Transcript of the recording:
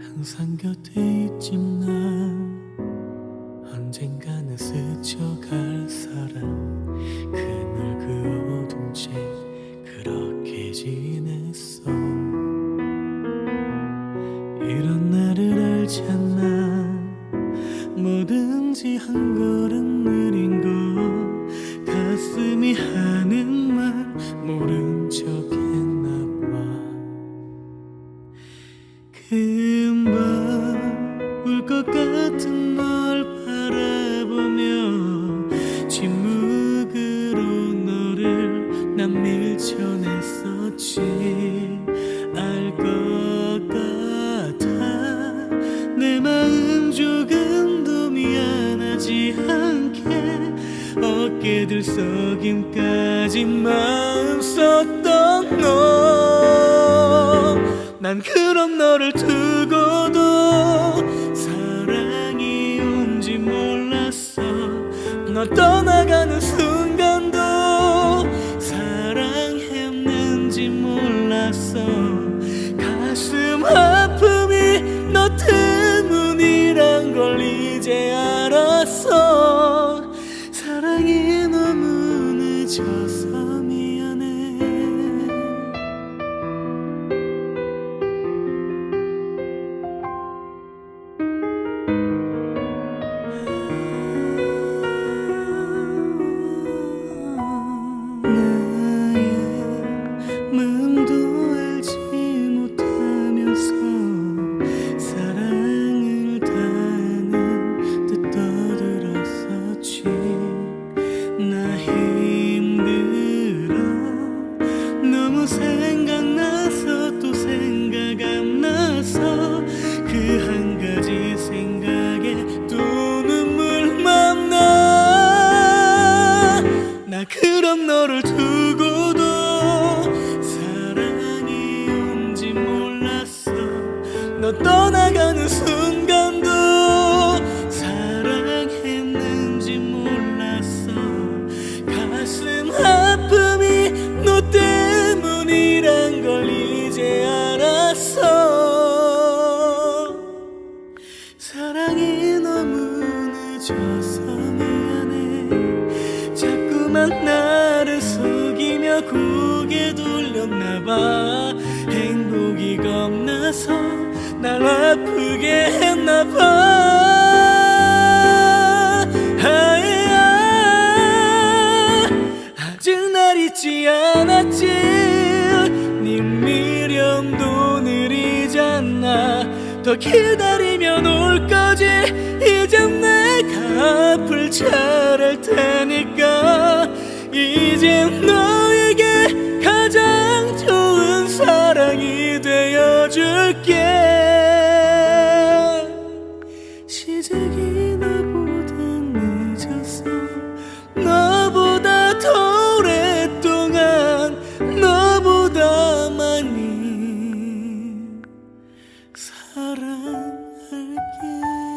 항상 곁에 있지만 언젠가는 스쳐갈 사람 그날 그 어둠 채 그렇게 지냈어. 이런 나를 알잖아. 뭐든지 한 걸음 느린 거 가슴이 하 알 것 같아. 내 마음 조금 더 미안하지 않게 어깨 들썩임까지 마음 썼던 너 난 그런 너를 두고도 사랑이 온지 몰랐어. 너 생각나서 또 생각 안 나서 그 한 가지 생각에 또 눈물만 나. 나 그런 너를 두고도 사랑이 온지 몰랐어. 너 떠나가는 순간 자꾸만 나를 속이며 고개 돌렸나봐. 행복이 겁나서 날 아프게 했나봐. 아야 아직 날 잊지 않았지. 네 미련도 느리잖아. 더 기다리면 올 거지. 이젠 내가 아플 차를 테니까 사랑할게.